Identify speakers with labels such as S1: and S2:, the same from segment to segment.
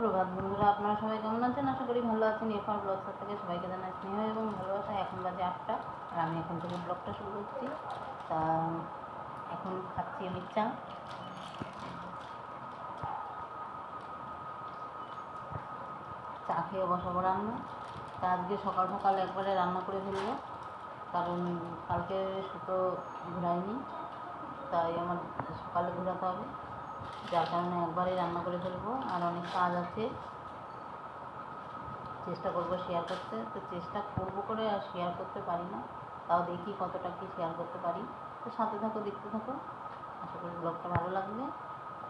S1: প্রভাত বন্ধুরা, আপনারা সবাই কেমন আছেন? আশা করি ভালো আছেন। এরপর ব্লগটা থেকে সবাইকে জানাই স্নেহ এবং ভালোবাসা। এখন বাজে আটটা আর আমি এখন থেকে ব্লগটা শুরু করছি। তা, এখন খাচ্ছি আমি চা। চা খেয়ে বসাবো রান্না। তা, আজকে সকাল সকাল একবারে রান্না করে ফেলব। কারণ কালকে সুতো ঘুরাইনি, তাই আমার সকালে ঘোরাতে হবে। যার কারণে একবারেই রান্না করে ফেলব, আর অনেক কাজ আছে। চেষ্টা করব শেয়ার করতে। তো চেষ্টা করব করে আর শেয়ার করতে পারি না, তাও দেখি কতটা কি শেয়ার করতে পারি। তো সাথে থাকো, দেখতে থাকো। আশা করি ব্লগটা ভালো লাগবে।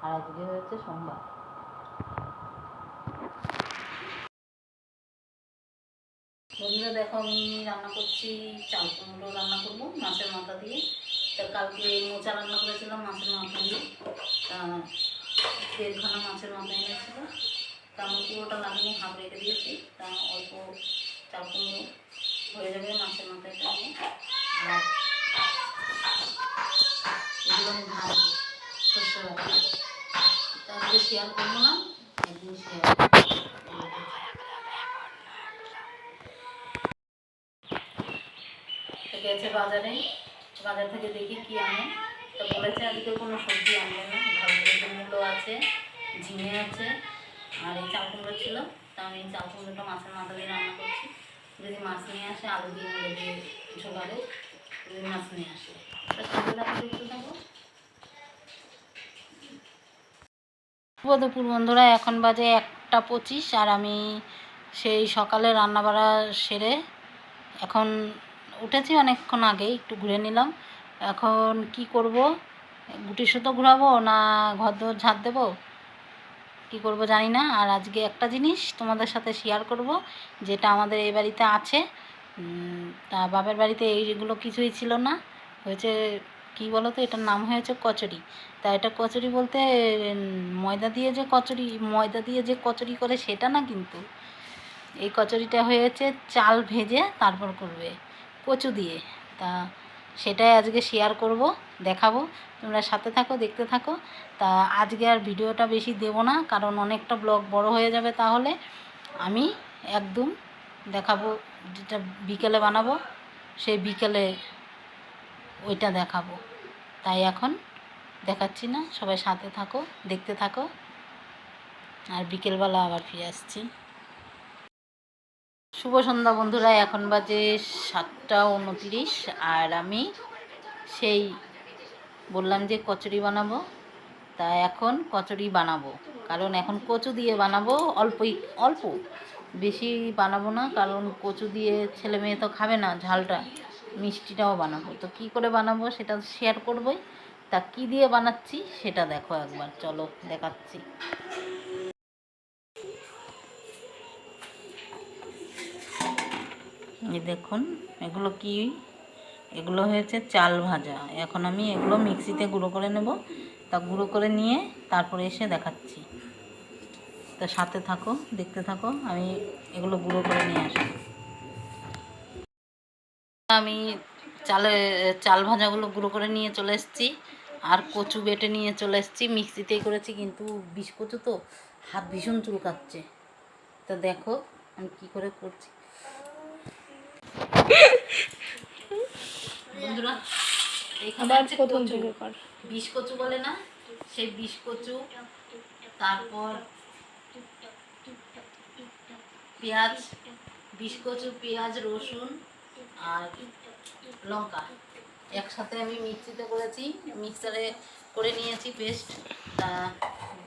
S1: আর আজকে হয়েছে সোমবার। বন্ধুরা দেখো, আমি রান্না করছি, চাল কুমড়ো রান্না করব মাছের মাথা দিয়ে। তা কালকে মোচা রান্না করেছিলাম মাছের মাথা নিয়ে তা দেড়খানা মাছের মাথা এনেছিল। তা আমি পুরোটা লাগিয়ে হাফ রেখে দিয়েছি। তা অল্প চাল কুমড়ো হয়ে যাবে মাছের দিয়ে আর এগুলো আমি ভাজবো সর্ষে বাটা। তা আজকে শেয়ার করব না, একদিন শেয়ার গেছে বাজারে। বাজার থেকে দেখি কি আনে। তো বলেছে আজকে কোনো সবজি আনবে না ঘরের মূল্য আছে, ঝিঙে আছে, আর এই চাল কুমড়ো ছিল। তা আমি চাল কুমড়োটা মাছের মাথা দিয়ে রান্না করছি। যদি মাছ নিয়ে আসে, আলু দিয়ে মুলো দিয়ে ঝোল হবে যদি মাছ নিয়ে আসে। তা বন্ধুরা, এখন বাজে একটা পঁচিশ, আর আমি সেই সকালে রান্নাবাড়া সেরে এখন উঠেছি অনেকক্ষণ আগে একটু ঘুরে নিলাম। এখন কি করব? গুটি সুতো ঘুরাবো না ঘর দোর ঝাঁট দেবো? কী করব জানি না। আর আজকে একটা জিনিস তোমাদের সাথে শেয়ার করব, যেটা আমাদের এই বাড়িতে আছে। তা বাপের বাড়িতে এইগুলো কিছুই ছিল না। হয়েছে, কি বলো তো এটার নাম হয়েছে কচুরি। তা এটা কচুরি বলতে ময়দা দিয়ে যে কচুরি, ময়দা দিয়ে যে কচুরি করে সেটা না কিন্তু। এই কচুরিটা হয়েছে চাল ভেজে তারপর করবে। কচু দিয়ে। তা সেটাই আজকে শেয়ার করব, দেখাবো। তোমরা সাথে থাকো, দেখতে থাকো। তা আজকে আর ভিডিওটা বেশি দেবো না, কারণ অনেকটা ব্লগ বড় হয়ে যাবে তাহলে আমি একদম দেখাবো, যেটা বিকেলে বানাবো, সেই বিকেলে ওইটা দেখাবো। তাই এখন দেখাচ্ছি না, সবাই সাথে থাকো, দেখতে থাকো। আর বিকেলবেলা আবার ফিরে আসছি। শুভ সন্ধ্যা বন্ধুরা, এখন বাজে সাতটা উনত্রিশ আর আমি সেই বললাম যে কচুরি বানাবো। তা এখন কচুরি বানাবো, কারণ এখন কচু দিয়ে বানাবো অল্পই, অল্প। বেশি বানাবো না, কারণ কচু দিয়ে ছেলে মেয়ে তো খাবে না ঝালটা, মিষ্টিটাও বানাবো। তো কি করে বানাবো সেটা শেয়ার করবোই। তা কি দিয়ে বানাচ্ছি সেটা দেখো একবার, চলো দেখাচ্ছি। এই দেখুন, এগুলো কি? এগুলো হয়েছে চাল ভাজা। এখন আমি এগুলো মিক্সিতে গুঁড়ো করে নেব। তা গুঁড়ো করে নিয়ে তারপরে এসে দেখাচ্ছি। তা সাথে থাকো, দেখতে থাকো, আমি এগুলো গুঁড়ো করে নিয়ে আসি। আমি চালে, চাল ভাজাগুলো গুঁড়ো করে নিয়ে চলে এসেছি। আর কচু বেটে নিয়ে চলে এসেছি। মিক্সিতেই করেছি, কিন্তু বিষ কচু তো হাত ভীষণ চুলকাচ্ছে। তা দেখো আমি কি করে করছি। বন্ধুরা
S2: প্রথম থেকে কর।
S1: বিষ কচু বলে না সেই বিষ কচু। তারপর পেঁয়াজ বিষ কচু পেঁয়াজ রসুন আর লঙ্কা। একসাথে আমি মিক্সিতে করেছি মিক্সারে করে নিয়েছি পেস্ট। তা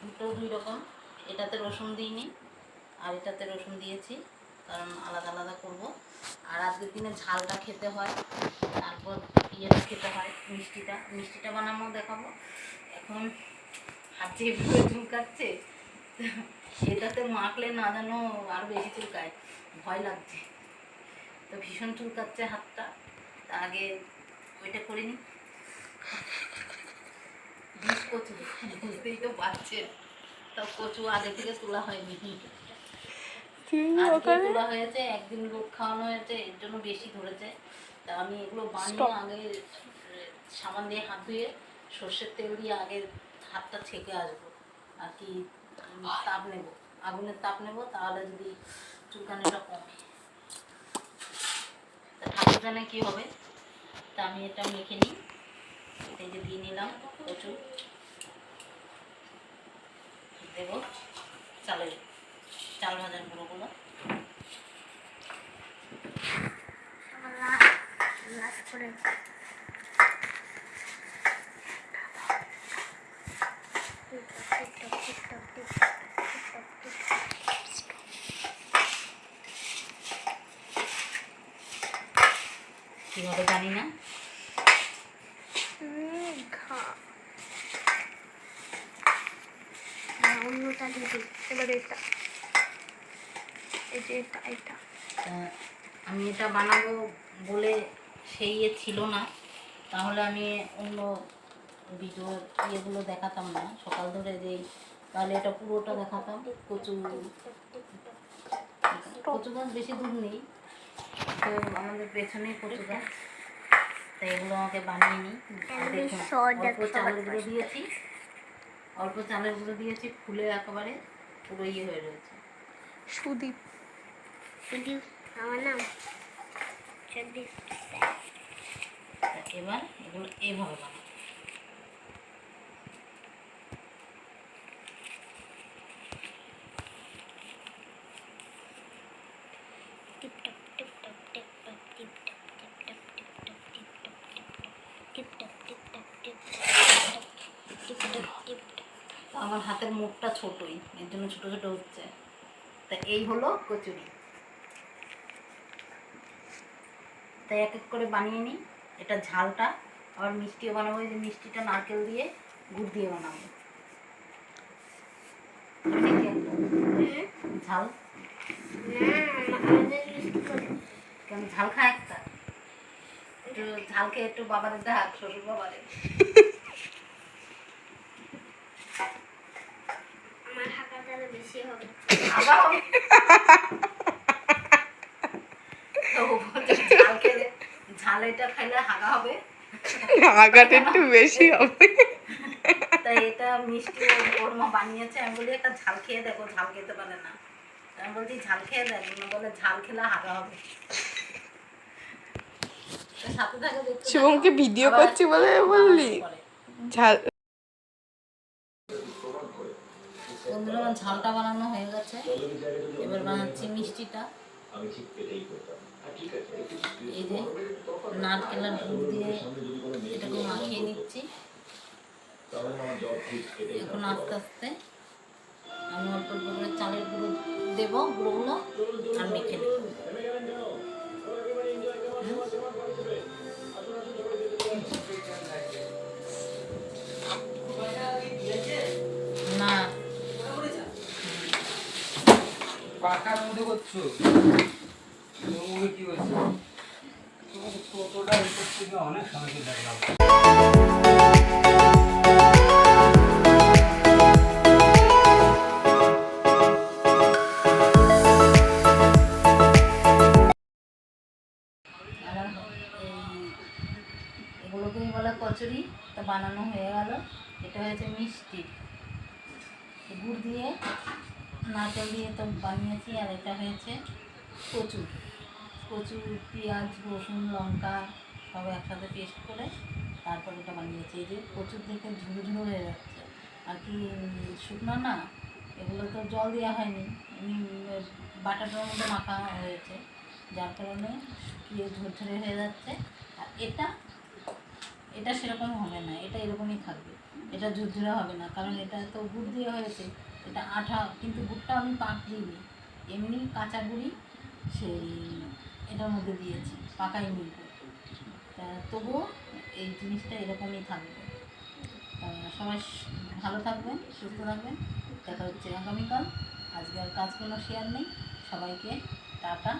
S1: দুটো দুই রকম। এটাতে রসুন দিইনি আর এটাতে রসুন দিয়েছি। কারণ আলাদা আলাদা করব। আর আজকের দিনে ঝালটা খেতে হয়, তারপর ইয়েটা খেতে হয়, মিষ্টিটা। মিষ্টিটা বানাবো, দেখাবো। এখন হাত যেভাবে চুলকাচ্ছে সেটাতে মাখলে না জানো আরও বেশি চুলকায়। ভয় লাগছে। তো ভীষণ চুলকাচ্ছে হাতটা। তা আগে ওইটা করে নিই বিষ কচু বুঝতেই তো পারছেন তা কচু আগে থেকে তোলা হয়নি। তোলা হয়েছে একদিন লোক খাওয়ানো হয়েছে এর জন্য বেশি ধরেছে। তা আমি এগুলো বানিয়ে আগে সাবান দিয়ে হাত ধুয়ে সর্ষের তেল দিয়ে আগে হাতটা ছেঁকে আসব। আর কি তাপ নেব। আগুনের তাপ নেব তাহলে যদি চুলকানিটা কমে। তা ঠাকুর জানে কী হবে? তা আমি এটা মেখে নিই। এই যে দিয়ে নিলাম প্রচুর দেব। চালের চাল ভাজার গুঁড়োগুলো। কীভাবে জানি না?
S2: ঘা অন্যটা দিদি এবার এটা এই যে এটা এটা
S1: আমি এটা বানাবো বলে সেই ইয়ে ছিল না। তাহলে আমি অন্য ভিডিও ইয়েগুলো দেখাতাম না। সকাল ধরে যেই তাহলে এটা পুরোটা দেখাতাম। কচু কচু গাছ বেশি দূর নেই। তো আমাদের পেছনেই কচু গাছ। তাই এগুলো আমাকে বানিয়ে নিই। অল্প চালের গুঁড়ো দিয়েছি। অল্প চালের গুঁড়ো দিয়েছি। ফুলে একেবারে পুরো ইয়ে হয়ে রয়েছে।
S2: সুদীপ আমার নাম
S1: এবার এগুলো এইভাবে বানাবো আমার হাতের মুখটা ছোটই এর জন্য ছোট ছোট হচ্ছে তা এই হলো কচুরি তাই এক এক করে বানিয়ে নিই। এটা ঝালটা আবার মিষ্টিও বানাবো এই যে মিষ্টিটা নারকেল দিয়ে গুড় দিয়ে বানাবো। ঝাল? কেন ঝাল খায় একটা? একটু ঝাল খেয়ে একটু বাবাদের দেখ শ্বশুর বাবারে।
S2: আমার বেশি হবে।
S1: আবার হবে। তো ও বলছে ঝাল খেলে ঝাল এটা খাইলে হাগা হবে।
S3: আগাটা একটু বেশি হবে।
S1: তাই এটা মিষ্টি ওর- ওর মা বানিয়েছে। আমি বলি একটা ঝাল খেয়ে দেখো ঝাল খেতে পারে না। আমি বলছি ঝাল খেয়ে দেখ। বলে ঝাল খেলে হাগা হবে।
S3: শুভমকে ভিডিও করছি বলে বললি? ঝাল
S1: বন্ধুরা আমার ঝালটা বানানো হয়ে গেছে। এবার বানাচ্ছি মিষ্টিটা। এই যে নারকেলের গুড় দিয়ে এটাকে মাখিয়ে নিচ্ছি এখন আস্তে আস্তে আমি অল্প অল্প করে চালের গুঁড়ো দেবো গুঁড়োগুলো আর মেখে নেব
S4: সময়কে দেখলাম।
S1: এগুলোকেই বলে কচুরি তো বানানো হয়ে গেল। এটা হয়েছে মিষ্টি। গুড় দিয়ে নারকেল দিয়ে তো বানিয়েছি আর এটা হয়েছে কচু। কচু, পেঁয়াজ, রসুন, লঙ্কা সব একসাথে পেস্ট করে তারপর এটা বানিয়েছি। এই যে কচুর দেখে ঝুড়ো হয়ে যাচ্ছে। আর কি, শুকনো না, এগুলো তো জল দেওয়া হয়নি। বাটাটার মধ্যে মাখা হয়েছে। যার কারণে শুকিয়ে ঝরঝরে হয়ে যাচ্ছে। আর এটা এটা সেরকম হবে না। এটা এরকমই থাকবে। এটা ঝুরঝুরে হবে না। কারণ এটা তো গুড় দিয়ে হয়েছে। এটা আঠা, কিন্তু গুড়টা আমি পাক দিইনি এমনি কাঁচা গুড়ি, সেই এটার মধ্যে দিয়েছি, পাকাই নিই তা তবুও এই জিনিসটা এরকমই থাকবে। তা সবাই ভালো থাকবেন, সুস্থ থাকবেন। দেখা হচ্ছে আগামীকাল। আজকে আর কাজ কোনো শেয়ার নেই। সবাইকে টাটা।